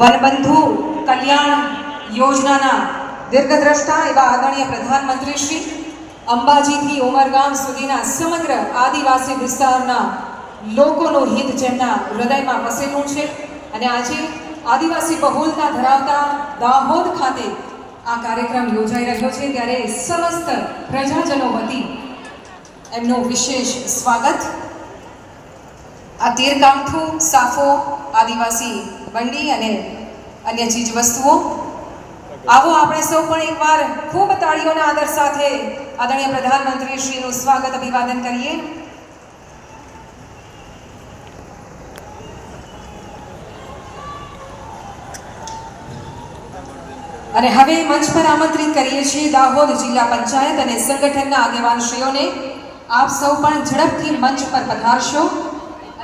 વનબંધુ કલ્યાણ યોજનાના દીર્ઘદ્રષ્ટા એવા આદરણીય પ્રધાનમંત્રી શ્રી અંબાજીથી ઉમરગામ સુધીના સમગ્ર આદિવાસી વિસ્તારના લોકોનું હિત જેમના હૃદયમાં વસેલું છે અને આજે આદિવાસી બહુલતા ધરાવતા દાહોદ ખાતે આ કાર્યક્રમ યોજાઈ રહ્યો છે. ત્યારે સમસ્ત પ્રજાજનો વતી એમનું વિશેષ સ્વાગત. આ તીરકામઠું સાફો, આદિવાસી, બંડી અને અન્ય ચીજ વસ્તુઓ આવો આપણે સૌ પણ એકવાર ખૂબ તાળીઓના આદર સાથે આદરણીય પ્રધાનમંત્રી શ્રીનું સ્વાગત અભિવાદન કરીએ. અને હવે મંચ પર આમંત્રિત કરીએ છીએ દાહોદ જિલ્લા પંચાયત અને સંગઠનના આગેવાનશ્રીઓને. આપ સૌ પણ ઝડપથી મંચ પર પધારશો.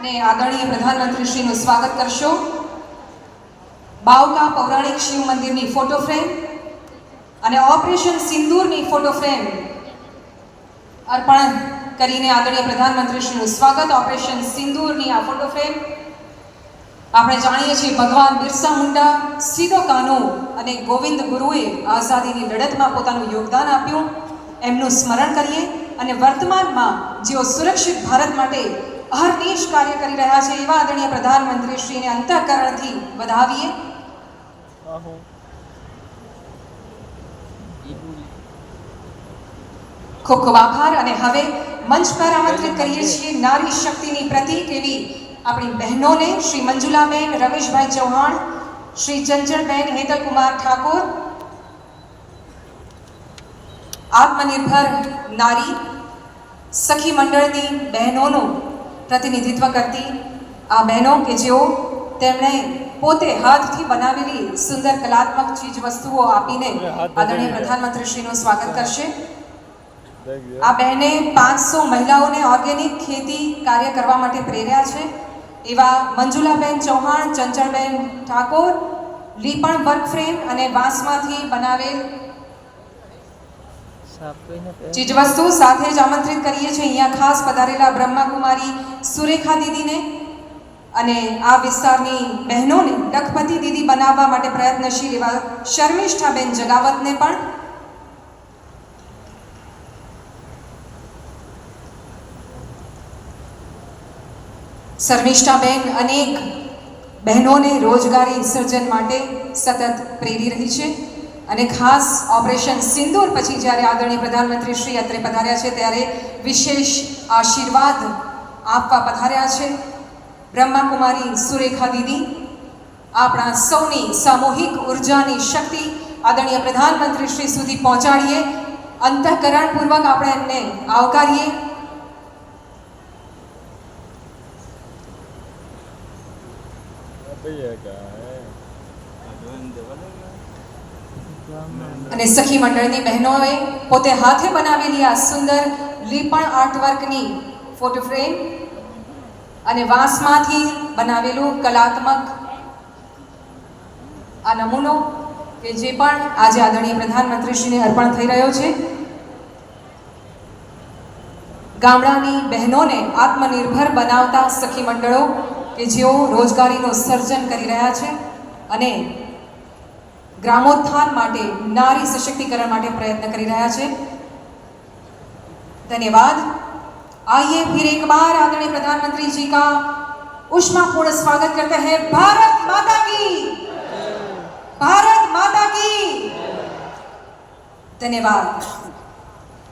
અને આદરણીય પ્રધાનમંત્રીશ્રીનું સ્વાગત કરશો. બાવકા પૌરાણિક શિવ મંદિરની ફોટો ફ્રેમ અને ઓપરેશન સિંદૂરની ફોટો ફ્રેમ અર્પણ કરીને આદરણીય પ્રધાનમંત્રીશ્રીનું સ્વાગત. ઓપરેશન સિંદૂરની આ ફોટો ફ્રેમ આપણે જાણીએ છીએ ભગવાન બિરસા મુંડા, સીધો કાનો અને ગોવિંદ ગુરુએ આઝાદીની લડતમાં પોતાનું યોગદાન આપ્યું. એમનું સ્મરણ કરીએ અને વર્તમાનમાં જેઓ સુરક્ષિત ભારત માટે અહર્નિશ કાર્ય કરી રહ્યા છે એવા આદરણીય પ્રધાનમંત્રી શ્રીને અંતઃકરણથી વધાવીએ. ખૂબ ખૂબ આભાર અને હવે મંચ પર આમંત્રિત કરીએ છીએ નારી શક્તિની પ્રતીક એવી આપણી બહેનોને શ્રી મંજુલાબેન રમેશભાઈ ચૌહાણ શ્રી ચંચળબેન હેતલકુમાર ઠાકોર આત્મનિર્ભર નારી સખી મંડળની બહેનોનું પ્રતિનિધિત્વ કરતી આ બહેનો કે જેઓ તેમણે પોતે હાથથી બનાવેલી સુંદર કલાત્મક ચીજ વસ્તુઓ આપીને આદરણીય પ્રધાનમંત્રીશ્રીનું સ્વાગત કરશે આ બહેને પાંચસો મહિલાઓને ઓર્ગેનિક ખેતી કાર્ય કરવા માટે પ્રેર્યા છે એવા મંજુલાબેન ચૌહાણ ચંચળબેન ઠાકોર લીપણ વર્ક ફ્રેમ અને વાંસમાંથી બનાવેલ. ચીજવસ્તુ સાથે જ આમંત્રિત કરીએ છીએ. અહીંયા ખાસ પધારેલા બ્રહ્માકુમારી સુરેખા દીદીને અને આ વિસ્તારની બહેનોને લખપતિ દીદી બનાવવા માટે પ્રયત્નશીલ એવા શર્મિષ્ઠાબેન જગાવતને પણ શર્મિષ્ઠાબેન અનેક બહેનોને રોજગારી સર્જન માટે સતત પ્રેરી રહી છે. અને ખાસ ઓપરેશન સિંદૂર પછી જ્યારે આદરણીય પ્રધાનમંત્રી શ્રી અત્રે પધાર્યા છે ત્યારે વિશેષ આશીર્વાદ આપવા પધાર્યા છે. બ્રહ્માકુમારી સુરેખા દીદી આપણા સૌની સામૂહિક ઉર્જાની શક્તિ આદરણીય પ્રધાનમંત્રી શ્રી સુધી પહોંચાડીએ. અંતઃકરણપૂર્વક આપણે એમને આવકારીએ. ભૈયા અને સખી મંડળની બહેનોએ પોતે હાથે બનાવેલી આ સુંદર લીપણ આર્ટવર્કની ફોટો ફ્રેમ અને વાંસમાંથી બનાવેલું કલાત્મક આ નમૂનો કે જે પણ આજે આદરણીય પ્રધાનમંત્રીશ્રીને અર્પણ થઈ રહ્યો છે. ગામડાની બહેનોને આત્મનિર્ભર બનાવતા સખી મંડળો કે જેઓ રોજગારીનું સર્જન કરી રહ્યા છે અને ग्रामोत्थान માટે नारी सशक्तिकरण માટે प्रयत्न કરી રહ્યા છે धन्यवाद आइए फिर एक बार आदरणीय प्रधानमंत्री जी का उष्मापूर्ण स्वागत करते हैं भारत माता की भारत माता की धन्यवाद